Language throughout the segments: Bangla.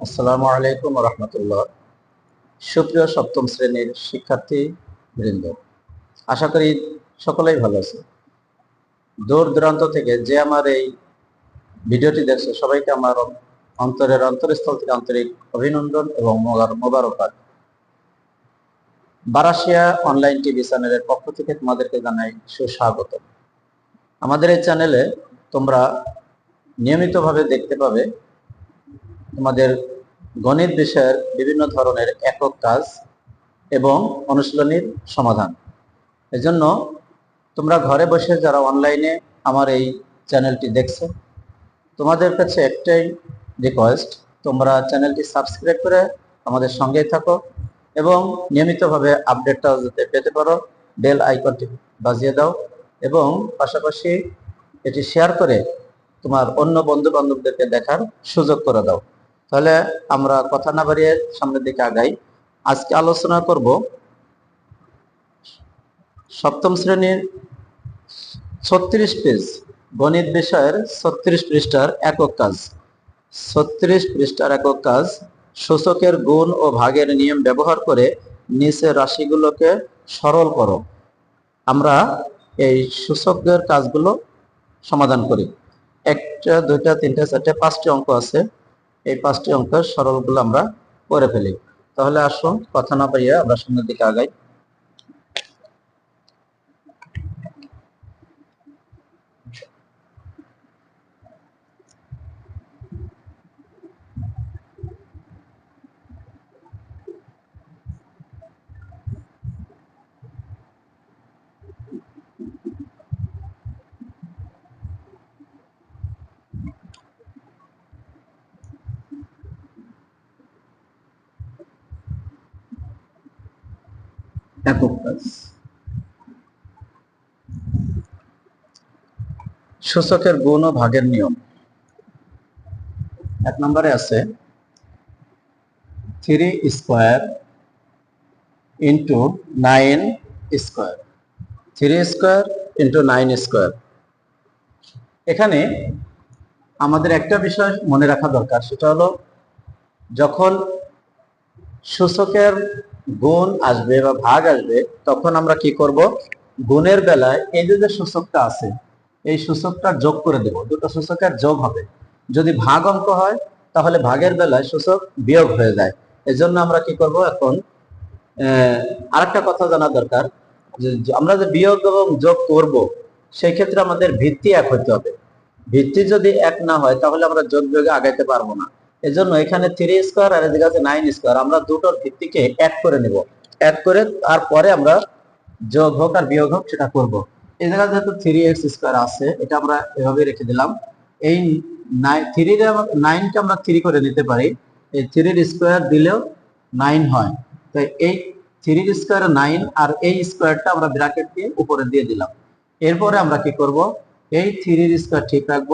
আসসালামু আলাইকুম রহমতুল্লাহ। সুপ্রিয় সপ্তম শ্রেণির শিক্ষার্থী বৃন্দ আশা করি সকলেই ভালো আছে দূর দূরান্ত থেকে যে আমার এই ভিডিওটি দেখছে, সবাইকে আমার অন্তরের অন্তরস্থল থেকে আন্তরিক অভিনন্দন এবং মোবার- মোবারকবাদ। বারাসিয়া অনলাইন টিভি চ্যানেলের পক্ষ থেকে তোমাদেরকে জানাই সুস্বাগত আমাদের এই চ্যানেলে তোমরা নিয়মিতভাবে দেখতে পাবে তোমাদের গণিত বিষয়ের বিভিন্ন ধরনের একক কাজ এবং অনুশীলনীর সমাধান। এজন্য তোমরা ঘরে বসে যারা অনলাইনে আমার এই চ্যানেলটি দেখছ, তোমাদের কাছে একটাই রিকোয়েস্ট তোমরা চ্যানেলটি সাবস্ক্রাইব করে আমাদের সঙ্গেই থাকো এবং নিয়মিতভাবে আপডেটটা যাতে পেতে পারো বেল আইকনটি বাজিয়ে দাও এবং পাশাপাশি এটি শেয়ার করে তোমার অন্য বন্ধু বান্ধবদেরকে দেখার সুযোগ করে দাও। তাহলে আমরা কথা না বাড়িয়ে সামনের দিকে আগাই। আজকে আলোচনা করব সপ্তম শ্রেণির ছত্রিশ পেজ, গণিত বিষয়ের ছত্রিশ পৃষ্ঠার একক কাজ। ছত্রিশ পৃষ্ঠার একক কাজ, সূচকের গুণ ও ভাগের নিয়ম ব্যবহার করে নিচের রাশিগুলোকে সরল করো। আমরা এই সূচকের কাজগুলো সমাধান করি। একটা, দুইটা, তিনটা, চারটে, পাঁচটি অঙ্ক আছে। এই পাঁচটি অঙ্কের সরলগুলো আমরা করে ফেলি। তাহলে আসুন, কথা না পাইয়া আমরা সামনের দিকে আগাই। একক কাজ। সূচকের গুণ ও ভাগের নিয়ম। এক নম্বরে আছে three square into nine square three square into nine square এখানে আমাদের একটা বিষয় মনে রাখা দরকার, সেটা হলো যখন সূচকের গুণ আসবে বা ভাগ আসবে, তখন আমরা কি করব? গুণের বেলায় এই যে যে সূচকটা আছে, এই সূচকটা যোগ করে দেব। দুটো সূচকের যোগ হবে। যদি ভাগ অঙ্ক হয়, তাহলে ভাগের বেলায় সূচক বিয়োগ হয়ে যায়। এজন্য আমরা কি করব এখন? আরেকটা কথা জানা দরকার, যে আমরা যে বিয়োগ এবং যোগ করব, সেই ক্ষেত্রে আমাদের ভিত্তি এক হতে হবে। ভিত্তি যদি এক না হয়, তাহলে আমরা যোগ বিয়োগে আগাইতে পারব না। এজন্য এখানে থ্রি স্কোয়ার আর এদিকে আছে নাইন স্কোয়ার আমরা দুটোর ভিত্তিকে এক করে নিব। এক করে তারপরে আমরা যোগ হোক আর বিয়োগ হোক সেটা করব। এই যেহেতু থ্রি এক্স স্কোয়ার আছে, এটা আমরা এভাবে রেখে দিলাম। এই থ্রি নাইনকে আমরা থ্রি করে নিতে পারি। এই থ্রির স্কোয়ার দিলেও নাইন হয়। তো এই থ্রির স্কোয়ার নাইন আর এই স্কোয়ারটা আমরা ব্র্যাকেট দিয়ে উপরে দিয়ে দিলাম। এরপরে আমরা কি করব? এই থ্রির স্কোয়ার ঠিক রাখব।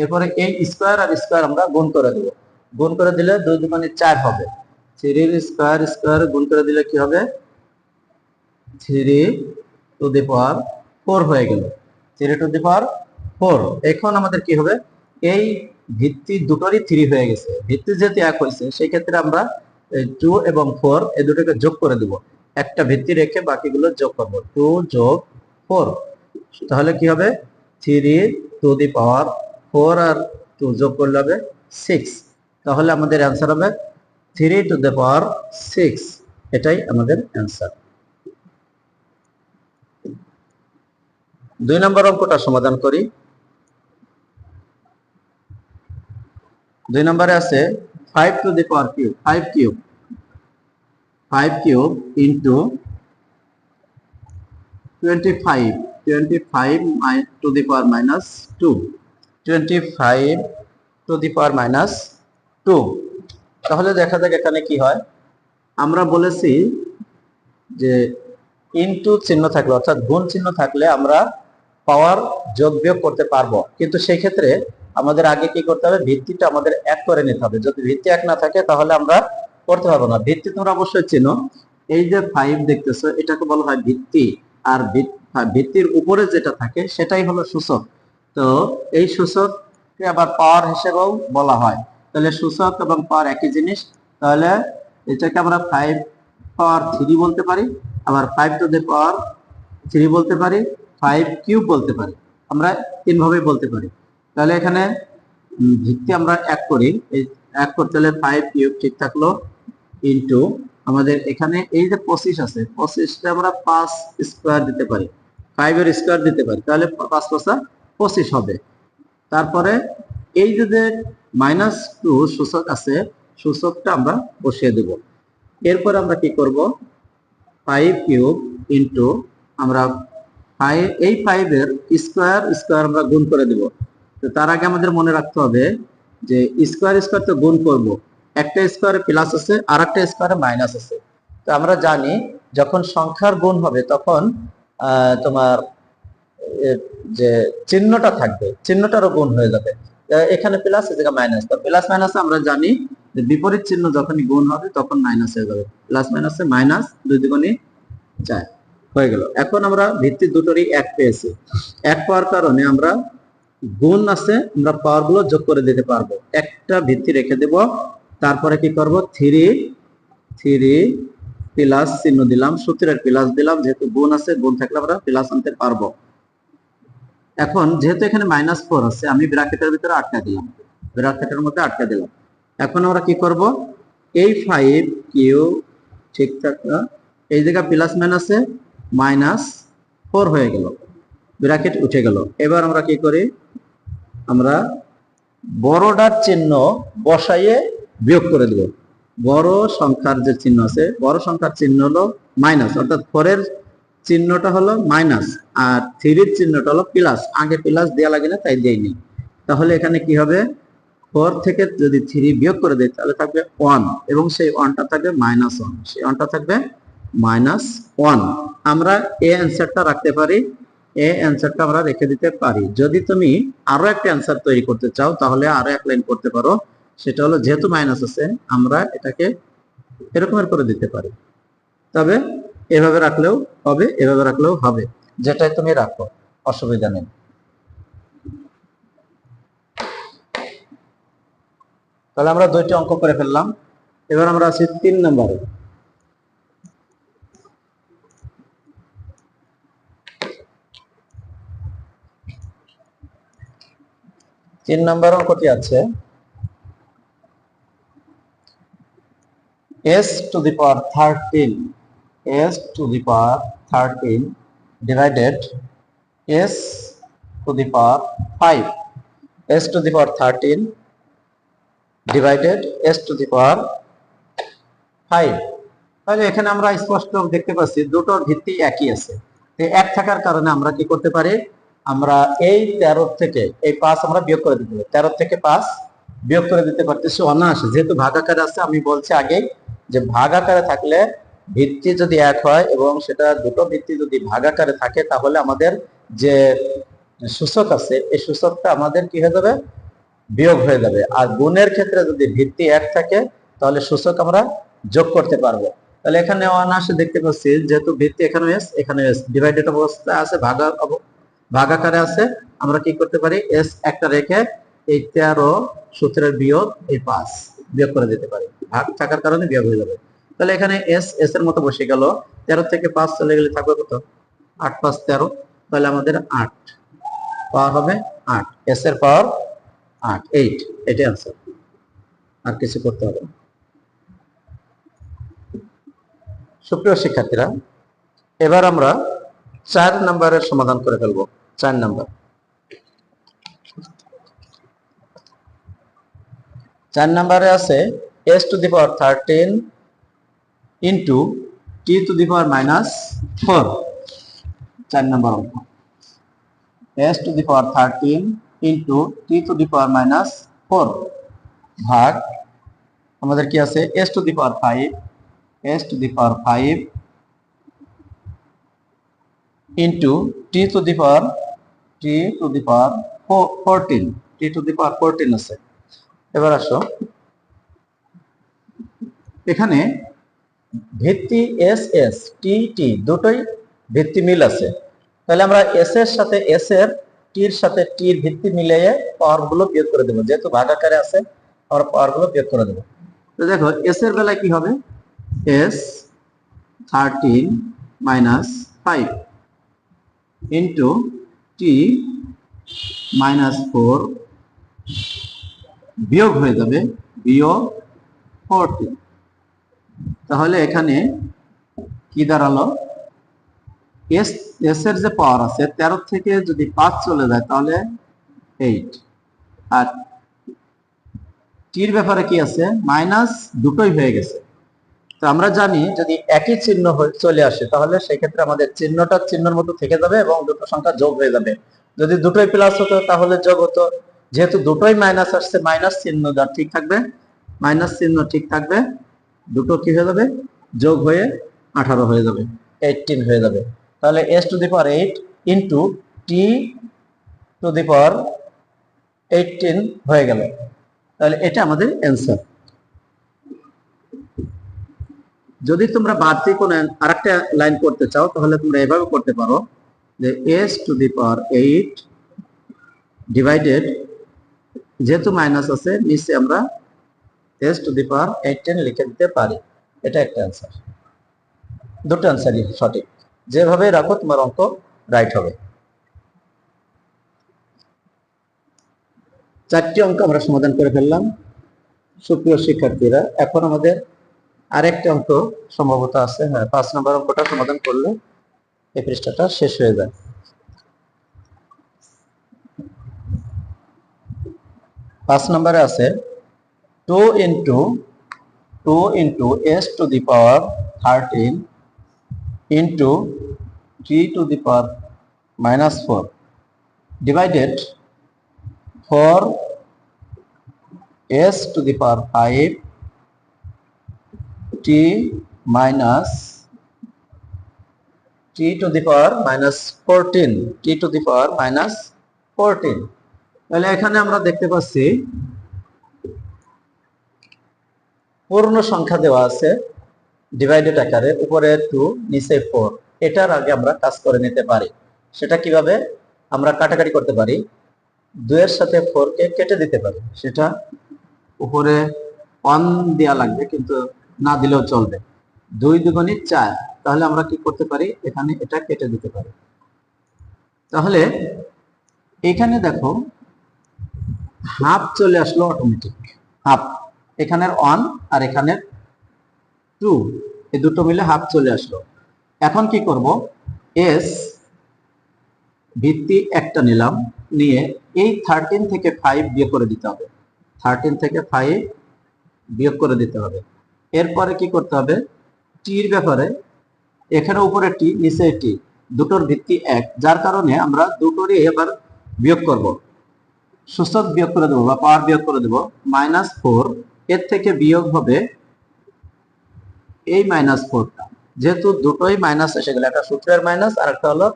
এরপরে এই স্কোয়ার আর স্কোয়ার আমরা গুণ করে দেবো। গুণ করে দিলে দুই দুগুণে চার হবে। থ্রির স্কোয়ার স্কোয়ার গুণ করে দিলে কি হবে? Three to the power four হয়ে গেল। Three to the power four এখন আমাদের কি হবে? এই ভিত্তি দুটোরই থ্রি হয়ে গেছে। ভিত্তি যেহেতু এক হয়েছে সেই ক্ষেত্রে আমরা টু এবং ফোর এই দুটোকে যোগ করে দিব। একটা ভিত্তি রেখে বাকিগুলো যোগ করব। টু যোগ ফোর তাহলে কি হবে? Three to the power four R two যোগ করলে হবে সিক্স তাহলে আমাদের অ্যান্সার হবে three to the power six এটাই আমাদের অ্যান্সার দুই নম্বর অঙ্কটা সমাধান করি। দুই নম্বরে আছে five to the power cube five cube five cube into twenty five twenty five to the power minus two twenty five to the power minus two. তাহলে দেখা যাক এখানে কি হয়। আমরা বলেছি যে ইনটু চিহ্ন থাকলে, অর্থাৎ গুণ চিহ্ন থাকলে আমরা পাওয়ার যোগ বিয়োগ করতে পারব। কিন্তু সেই ক্ষেত্রে আমাদের আগে কি করতে হবে? ভিত্তিটা আমাদের এক করে নিতে হবে। যদি ভিত্তি এক না থাকে, তাহলে আমরা করতে পারব না। ভিত্তি তোমরা অবশ্যই চিনো। এই যে ফাইভ দেখতেছো, এটাকে বলা হয় ভিত্তি। আর ভিত- ভিত্তির উপরে যেটা থাকে, সেটাই হলো সূচক। তো এই সূচককে আবার পাওয়ার হিসেবেও বলা হয়। তাহলে সূচক এবং পাওয়ার একই জিনিস, তাহলে এটাকে আমরা ফাইভ পাওয়ার থ্রি বলতে পারি। আবার five to the power three বলতে পারি ফাইভ কিউব বলতে পারি। আমরা তিনভাবেই বলতে পারি। তাহলে এখানে ভিত্তি আমরা এক করি। এই এক করতে হলে ফাইভ কিউব ঠিক থাকল ইন্টু আমাদের এখানে এই যে পঁচিশ আছে পঁচিশটা আমরা পাঁচ স্কোয়ার দিতে পারি। ফাইভের স্কোয়ার দিতে পারি। তাহলে পাঁচ পাঁচা পঁচিশ হবে। তারপরে এই যে মাইনাস টু সূচক আছে, সূচকটা আমরা বসিয়ে দেব। এরপর আমরা কি করব? ফাইভ কিউব ইন্টু আমরা ফাইভ এই ফাইভের স্কোয়ার স্কোয়ার আমরা গুণ করে দেব। তো তার আগে আমাদের মনে রাখতে হবে যে স্কোয়ার স্কোয়ার তো গুণ করব। একটা স্কোয়ারে প্লাস আছে আর একটা স্কোয়ারে মাইনাস আছে। তো আমরা জানি যখন সংখ্যার গুণ হবে তখন তোমার যে চিহ্নটা থাকবে, চিহ্নটারও গুণ হয়ে যাবে। এখানে প্লাস এদিকে মাইনাস তো প্লাস মাইনাস আমরা জানি যে বিপরীত চিহ্ন যখনই গুণ হবে, তখন মাইনাস হয়ে যাবে। প্লাস মাইনাসে মাইনাস দুই দুগুণই যায় হয়ে গেল। এখন আমরা ভিত্তি দুটোরই এক পেয়েছি। এক পাওয়ার কারণে আমরা গুণ আছে, আমরা পাওয়ারগুলো যোগ করে দিতে পারব। একটা ভিত্তি রেখে দেব। তারপরে কি করব? থ্রি থ্রি প্লাস চিহ্ন দিলাম। সূত্রের প্লাস দিলাম। যেহেতু গুণ আছে, গুণ থাকলে আমরা প্লাস আনতে পারব। এখন যেহেতু এখানে মাইনাস ফোর আছে, আমি ব্র্যাকেটের ভিতরে আটকা দিলাম। ব্র্যাকেটের মধ্যে আটকা দিলাম। এখন আমরা কি করব? এই ফাইভ কিউ ঠিকঠাক এই জায়গায় প্লাস মাইনাসে মাইনাস ফোর হয়ে গেল। ব্র্যাকেট উঠে গেল। এবার আমরা কি করি? আমরা বড়টার চিহ্ন বসাইয়ে বিয়োগ করে দেব। বড় সংখ্যার যে চিহ্ন আছে, বড় সংখ্যার চিহ্ন হলো মাইনাস অর্থাৎ ফোরের চিহ্নটা হলো মাইনাস আর থ্রির চিহ্নটা হলো প্লাস আগে প্লাস দেওয়া লাগে না, তাই দেয়নি। তাহলে এখানে কি হবে? ফোর থেকে যদি থ্রি বিয়োগ করে দেয়, তাহলে থাকবে ওয়ান এবং সেই ওয়ানটা থাকবে মাইনাস ওয়ান সেই ওয়ানটা থাকবে মাইনাস ওয়ান আমরা এ অ্যান্সারটা রাখতে পারি। এ অ্যান্সারটা আমরা রেখে দিতে পারি। যদি তুমি আরও একটা অ্যান্সার তৈরি করতে চাও, তাহলে আরও এক লাইন করতে পারো। সেটা হলো যেহেতু মাইনাস আছে, আমরা এটাকে এরকমের করে দিতে পারি। তবে এভাবে রাখলেও হবে, এভাবে রাখলেও হবে। যেটাই তুমি রাখো, অসুবিধা নেই। তাহলে আমরা দুইটি অঙ্ক করে ফেললাম। এবার আমরা আছি তিন নম্বরে। তিন নম্বর অঙ্কটি আছে। S to the power 13 s to the power 13 divided s to the power 5 s to the power 13 divided s to the power 5 তাহলে এখানে আমরা স্পষ্ট দেখতে পাচ্ছি দুটোর ভিত্তি একই আছে। তো এক থাকার কারণে আমরা কি করতে পারি? আমরা এই তেরো থেকে এই পাঁচ আমরা বিয়োগ করে দিতে পারি। তেরো থেকে পাঁচ বিয়োগ করে দিতে পারতেছি অনায়াসে। যেহেতু ভাগাকার আছে, আমি বলছি আগেই যে ভাগাকারে থাকলে ভিত্তি যদি এক হয় এবং সেটা দুটো ভিত্তি যদি ভাগাকারে থাকে, তাহলে আমাদের যে সূচক আছে, এই সূচকটা আমাদের কি হয়ে যাবে? বিয়োগ হয়ে যাবে। আর গুণের ক্ষেত্রে যদি ভিত্তি এক থাকে, তাহলে সূচক আমরা যোগ করতে পারব। তাহলে এখানে অনায়াসে দেখতে পাচ্ছি, যেহেতু ভিত্তি এখানে এস এখানে এস ডিভাইডেড অবস্থা আছে, ভাগা ভাগাকারে আছে, আমরা কি করতে পারি? এস একটা রেখে এই তেরো সূত্রের বিয়োগ এই পাঁচ বিয়োগ করে দিতে পারি। ভাগ থাকার কারণে বিয়োগ হয়ে যাবে। তাহলে এখানে এস এস এর মতো বসে গেল। তেরো থেকে পাঁচ চলে গেলে থাকবে কত? আট পাঁচ তেরো। তাহলে আমাদের আট। পাওয়ার হবে আট। এস এর পাওয়ার আট। এইট এটাই আনসার আর কিছু করতে হবে সুপ্রিয় শিক্ষার্থীরা, এবার আমরা চার নাম্বারের সমাধান করে ফেলব। চার নাম্বার। চার নাম্বারে আছে s to the power thirteen into t to the power minus four চার নাম্বার অঙ্ক। S to the power thirteen into t to the power minus four ভাগ, আমাদের কি আছে? S to the power five s to the power five into t to the power t to the power fourteen t to the power fourteen আছে। এবার আসো। এখানে ভিত্তি এস এস, টি টি দুটোই ভিত্তি মিল আছে। তাহলে আমরা এস এর সাথে এস এর টির সাথে টির ভিত্তি মিলিয়ে পাওয়ারগুলো বিয়োগ করে দেবো। যেহেতু ভাগাকারে আছে আমরা পাওয়ারগুলো বিয়োগ করে দেবো। তো দেখো, এস এর বেলায় কি হবে? S thirteen minus five into t minus four বিয়োগ হয়ে যাবে বিয়োগ ফোরটি। তাহলে এখানে কি দাঁড়াল? এস এস এর যে পাওয়ার আছে, তেরো থেকে যদি পাঁচ চলে যায়, তাহলে এইট আর টির ব্যাপারে কি আছে? মাইনাস দুটোই হয়ে গেছে। তো আমরা জানি যদি একই চিহ্ন চলে আসে, তাহলে সেক্ষেত্রে আমাদের চিহ্নটা চিহ্নের মতো থেকে যাবে এবং দুটো সংখ্যা যোগ হয়ে যাবে। যদি দুটোই প্লাস হতো, তাহলে যোগ হতো। যেহেতু দুটোই মাইনাস আসছে মাইনাস চিহ্ন ঠিক থাকবে মাইনাস চিহ্ন ঠিক থাকবে। দুটো কি হয়ে যাবে? যোগ হয়ে আঠারো হয়ে যাবে। এইটিন হয়ে যাবে। তাহলে s to the power eight into t to the power eighteen হয়ে গেল। তাহলে এটা আমাদের অ্যান্সার যদি তোমরা বাড়তি কোনো আরেকটা লাইন করতে চাও, তাহলে তোমরা এভাবে করতে পারো যে S to the power eight divided যেহেতু মাইনাস আছে, নিচে আমরা S to the power eighteen লিখে দিতে পারি। এটা একটা অ্যান্সার দুটো অ্যান্সারই সঠিক। যেভাবে রাখো, তোমার অঙ্ক রাইট হবে। চারটি অঙ্ক আমরা সমাধান করে ফেললাম। সুপ্রিয় শিক্ষার্থীরা, এখন আমাদের আরেকটা অঙ্ক সম্ভবত আছে। হ্যাঁ পাঁচ নম্বর অঙ্কটা সমাধান করলে এই পৃষ্ঠাটা শেষ হয়ে যায়। পাঁচ নম্বরে আছে two into two into s to the power thirteen into three to the power minus four divided four s to the power five t minus, t to the power minus 14 t to the power minus 14 তাহলে এখানে আমরা দেখতে পাচ্ছি পূর্ণ সংখ্যা দেওয়া আছে ডিভাইডেড আকারে, উপরে টু নিচে ফোর এটার আগে আমরা কাজ করে নিতে পারি। সেটা কীভাবে? আমরা কাটাকাটি করতে পারি। দুইয়ের সাথে ফোর কে কেটে দিতে পারি। সেটা উপরে ওয়ান দেওয়া লাগবে, কিন্তু না দিলেও চলবে। দুই দুগুণি চার। তাহলে আমরা কি করতে পারি? এখানে এটা কেটে দিতে পারি। তাহলে এখানে দেখো হাফ চলে আসলো অটোমেটিক হাফ এখানের ওয়ান আর এখানের টু এই দুটো মিলে হাফ চলে আসলো। এখন কি করব? এস ভিত্তি একটা নিলাম, নিয়ে এই থার্টিন থেকে ফাইভ বিয়োগ করে দিতে হবে। থার্টিন থেকে ফাইভ বিয়োগ করে দিতে হবে। এরপরে কি করতে হবে? টির ব্যাপারে এখানে উপরে টি নিচে টি দুটোর ভিত্তি এক, যার কারণে আমরা দুটোরই এবার বিয়োগ করব। সুস্থ বিয়োগ করে দেবো বা পাওয়ার বিয়োগ করে দেবো মাইনাস ফোর এর থেকে বিয়োগ হবে এই মাইনাস ফোরটা যেহেতু দুটোই মাইনাস এসে গেল একটা সূত্রের মাইনাস আর একটা হলো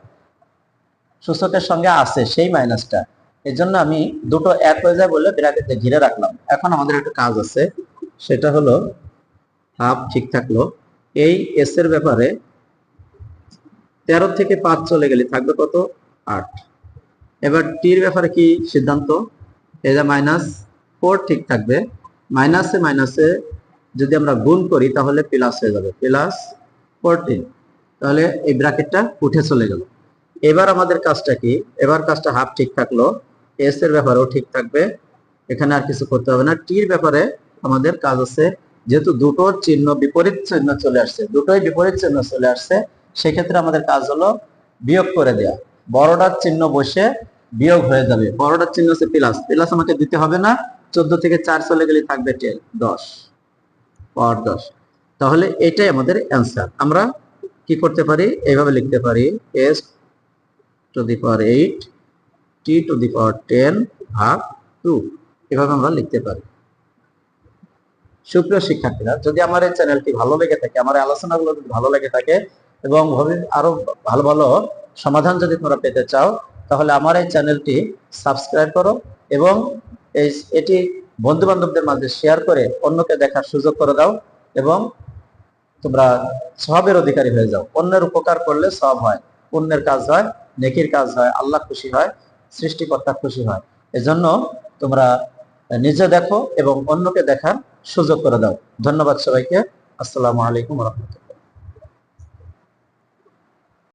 সূচকের সঙ্গে আছে সেই মাইনাসটা এই জন্য আমি দুটো এক হয়ে যায় বলে ব্র্যাকেটে ঘিরে রাখলাম। এখন আমাদের একটা কাজ আছে, সেটা হলো হাফ ঠিক থাকল। এই এস এর ব্যাপারে তেরো থেকে পাঁচ চলে গেলে থাকবে কত? আট। এবার টির ব্যাপারে কি সিদ্ধান্ত? যে মাইনাস ফোর ঠিক থাকবে। মাইনাসে মাইনাসে যদি আমরা গুণ করি, তাহলে প্লাস হয়ে যাবে। প্লাস ফোরটিন তাহলে এই ব্র্যাকেটটা উঠে চলে গেল। এবার আমাদের কাজটা কি? এবার কাজটা হাফ ঠিক থাকল। এস এর ব্যাপারেও ঠিক থাকবে। এখানে আর কিছু করতে হবে না। টির ব্যাপারে আমাদের কাজ আছে। যেহেতু দুটোর চিহ্ন বিপরীত চিহ্ন চলে আসছে, দুটোই বিপরীত চিহ্ন চলে আসছে, সেক্ষেত্রে আমাদের কাজ হলো বিয়োগ করে দেয়া। বড়টার চিহ্ন বসে বিয়োগ হয়ে যাবে। বড়টার চিহ্ন হচ্ছে প্লাস প্লাস আমাকে দিতে হবে না। চোদ্দ থেকে চার চলে গেলে থাকবে টেন, দশ পাওয়ার দশ। তাহলে এটাই আমাদের অ্যান্সার আমরা কি করতে পারি? এইভাবে লিখতে পারি s to the power eight t to the power ten ভাগ টু এভাবে আমরা লিখতে পারি। সুপ্রিয় শিক্ষার্থীরা, যদি আমার এই চ্যানেলটি ভালো লেগে থাকে, আমার আলোচনাগুলো যদি ভালো লেগে থাকে এবং আরও ভালো ভালো সমাধান যদি তোমরা পেতে চাও, তাহলে আমার এই চ্যানেলটি সাবস্ক্রাইব করো এবং এই, এটি বন্ধু বান্ধবদের মাঝে শেয়ার করে অন্যকে দেখার সুযোগ করে দাও এবং তোমরা সবের অধিকারী হয়ে যাও। অন্যের উপকার করলে সব হয়। পুণ্যের কাজ হয়, নেকির কাজ হয়, আল্লাহ খুশি হয়, সৃষ্টিকর্তা খুশি হয়। এজন্য তোমরা নিজে দেখো এবং অন্যকে দেখার সুযোগ করে দাও। ধন্যবাদ সবাইকে। আসসালামু আলাইকুম রহমতুল্লাহ।